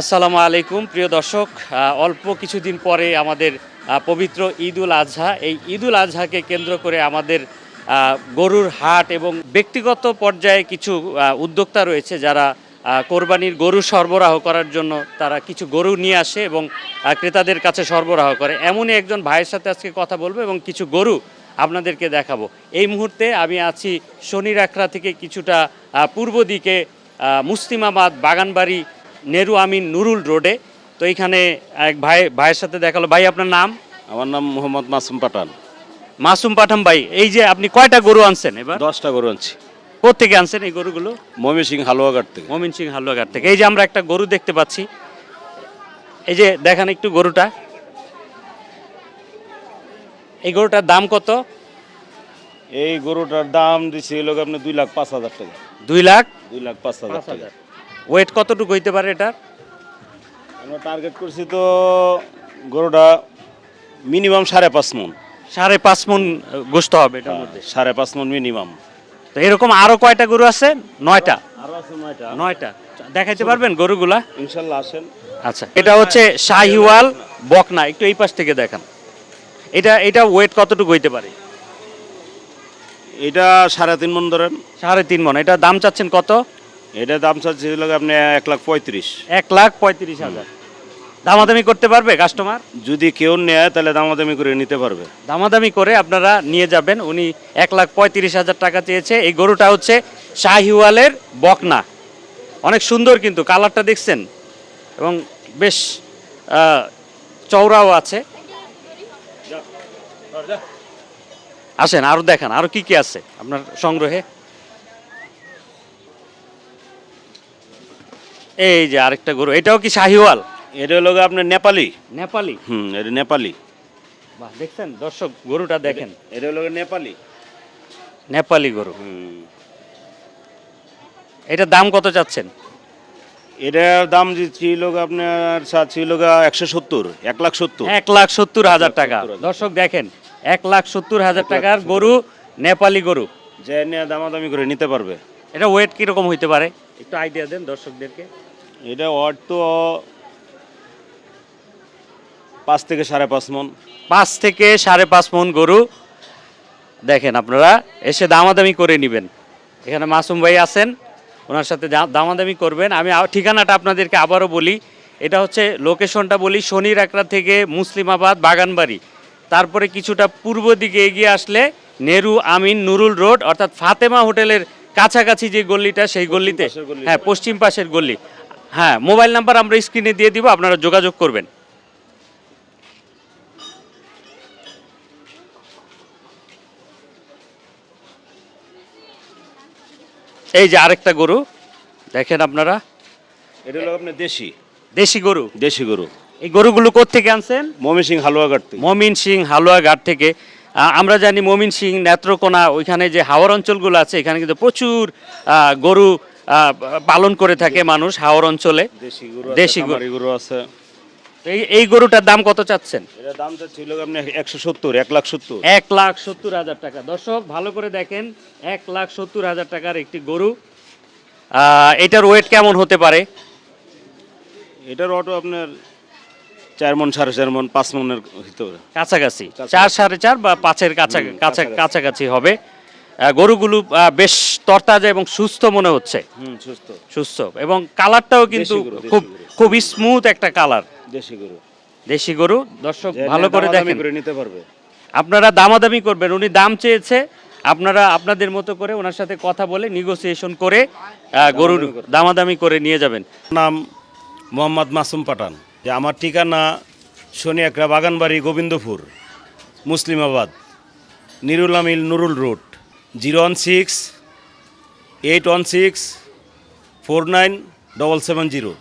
আসসালামু আলাইকুম প্রিয় দর্শক। অল্প কিছুদিন পরে আমাদের পবিত্র ঈদুল আজহা। এই ঈদুল আজহাকে কেন্দ্র করে আমাদের গরুর হাট এবং ব্যক্তিগত পর্যায়ে কিছু উদ্যোক্তা রয়েছে যারা কোরবানির গরু সরবরাহ করার জন্য তারা কিছু গরু নিয়ে আসে এবং ক্রেতাদের কাছে সরবরাহ করে। এমনই একজন ভাইয়ের সাথে আজকে কথা বলব এবং কিছু গরু আপনাদেরকে দেখাবো। এই মুহূর্তে আমি আছি শনি রাখড়া থেকে কিছুটা পূর্ব দিকে আহ, মুসলিমাবাদ বাগানবাড়ি নেরু আমিন নুরুল রোডে। তো এইখানে এক ভাই ভাইয়ের সাথে দেখাল ভাই আপনার নাম? আমার নাম মোহাম্মদ মাসুম পাঠান। মাসুম পাঠান ভাই এই যে আপনি কয়টা গরু আনছেন এবার? দশটা গরু আনছি। কোথেকে আনছেন এই গরুগুলো? মমি সিং হালুয়াঘাট থেকে। মমিন সিং হালুয়াঘাট থেকে। এই যে আমরা একটা গরু দেখতে পাচ্ছি। এই যে দেখান একটু গরুটা। এই গরুটার দাম কত? এই গরুটার দাম দিচ্ছে লোক আপনি দুই লাখ পাঁচ হাজার টাকা। দুই লাখ? দুই লাখ পাঁচ হাজার। টাকা। ওয়েট কতটুকু হইতে পারে এটা আমরা টার্গেট করছি তো গরুটা মিনিমাম সাড়ে পাঁচ মন। সাড়ে পাঁচ মন গোস্ত হবে এটার মধ্যে। সাড়ে পাঁচ মন মিনিমাম তো এরকম আরও কয়টা গরু আছে? নয়টা? আরও আছে নয়টা। নয়টা। দেখাইতে পারবেন গরুগুলা? ইনশাল্লাহ আসেন। আচ্ছা এটা হচ্ছে শাহিওয়াল বকনা একটু এই পাশ থেকে দেখান। এটা এটা ওয়েট কতটুকু হইতে পারে? এটা সাড়ে তিন মন ধরেন। সাড়ে তিন মন। এটা দাম চাচ্ছেন কত? এটা দাম চাচ্ছে আপনি এক লাখ পঁয়ত্রিশ। এক লাখ পঁয়ত্রিশ হাজার। দামাদামি করতে পারবে কাস্টমার যদি কেউ নেয় তাহলে দামাদামি করে নিতে পারবে। দামাদামি করে আপনারা নিয়ে যাবেন। উনি এক লাখ পঁয়ত্রিশ হাজার টাকা চেয়েছে। এই গরুটা হচ্ছে শাহিওয়ালের বকনা। অনেক সুন্দর কিন্তু কালারটা দেখছেন? এবং বেশ চওড়াও আছে। আসেন আরও দেখান আরও কি কি আছে আপনার সংগ্রহে? এই যে আরেকটা গরু এটাও কি শাহিওয়াল? এটা হলো আপনার নেপালি। নেপালি? হুম এটা নেপালি। বাহ দেখছেন? দর্শক গরুটা দেখেন। এটা হলো নেপালি। নেপালি গরু। হুম। এটার দাম কত চাচ্ছেন? এটার দাম যে ছিল আপনার ছিল একশো সত্তর এক লাখ সত্তর। এক লাখ সত্তর হাজার টাকা। দর্শক দেখেন এক লাখ সত্তর হাজার টাকার গরু নেপালি গরু। যে নিয়ে দামাদামি করে নিতে পারবে। এটা ওয়েট কীরকম হইতে পারে? একটু আইডিয়া দেন দর্শকদেরকে। এটা ওয়াট তো পাঁচ থেকে সাড়ে পাঁচ মন। পাঁচ থেকে সাড়ে পাঁচ মন গরু। দেখেন আপনারা এসে দামাদামি করে নেবেন। এখানে মাসুম ভাই আছেন ওনার সাথে দামাদামি করবেন। আমি ঠিকানাটা আপনাদেরকে আবারও বলি। এটা হচ্ছে লোকেশনটা বলি শনির একরা থেকে মুসলিমাবাদ বাগানবাড়ি। তারপরে কিছুটা পূর্ব দিকে এগিয়ে আসলে নেরু আমিন নুরুল রোড অর্থাৎ ফাতেমা হোটেলের কাছাকাছি যে গল্লিটা সেই গল্লিতে। হ্যাঁ পশ্চিম পাশের গল্লি। হ্যাঁ মোবাইল নাম্বার আমরা স্ক্রিনে দিয়ে দিব আপনারা যোগাযোগ করবেন। এই যে আরেকটা গরু দেখেন আপনারা। এটা হলো আপনার দেশি। দেশি গরু? দেশি গরু। এই গরুগুলো থেকে আনছেন? মমিন সিং হালুয়াঘাট থেকে। মমিন সিং হালুয়াঘাট থেকে। আমরা জানি মমিন সিং নেত্রকোনা ওইখানে যে হাওর অঞ্চলগুলো আছে এখানে কিন্তু প্রচুর গরু পালন করে থাকে মানুষ হাওর অঞ্চলে। দেশি গরু। আছে এই গরুটার দাম কত চাচ্ছেন? ছিল আপনি একশো সত্তর এক লাখ সত্তর। এক লাখ সত্তর হাজার টাকা। দর্শক ভালো করে দেখেন এক লাখ সত্তর হাজার টাকার একটি গরু। এটার ওয়েট কেমন হতে পারে? এটার অটো আপনার চার মন সাড়ে চার মন পাঁচ মনের ভিতরে। কাছাকাছি। চার সাড়ে চার বা পাঁচের কাছা কাছাকাছি। কাছাকাছি হবে। গরুগুলো বেশ তরতাজা এবং সুস্থ মনে হচ্ছে। সুস্থ। সুস্থ। এবং কালারটাও কিন্তু খুব। খুব স্মুথ একটা কালার। দেশি গরু। দেশি গরু। দর্শক ভালো করে দেখেন। নিতে পারবে। আপনারা দামাদামি করবেন উনি দাম চেয়েছে। আপনারা আপনাদের মতো করে ওনার সাথে কথা বলে নিগোসিয়েশন করে গরুর দামাদামি করে। দামাদামি করে নিয়ে যাবেন। নাম মোহাম্মদ মাসুম পাঠান। যে আমার ঠিকানা শনি একরা বাগানবাড়ি Gobindapur Muslimabad Nirul Amil Nurul road. Zero one six eight one six four nine double seven zero.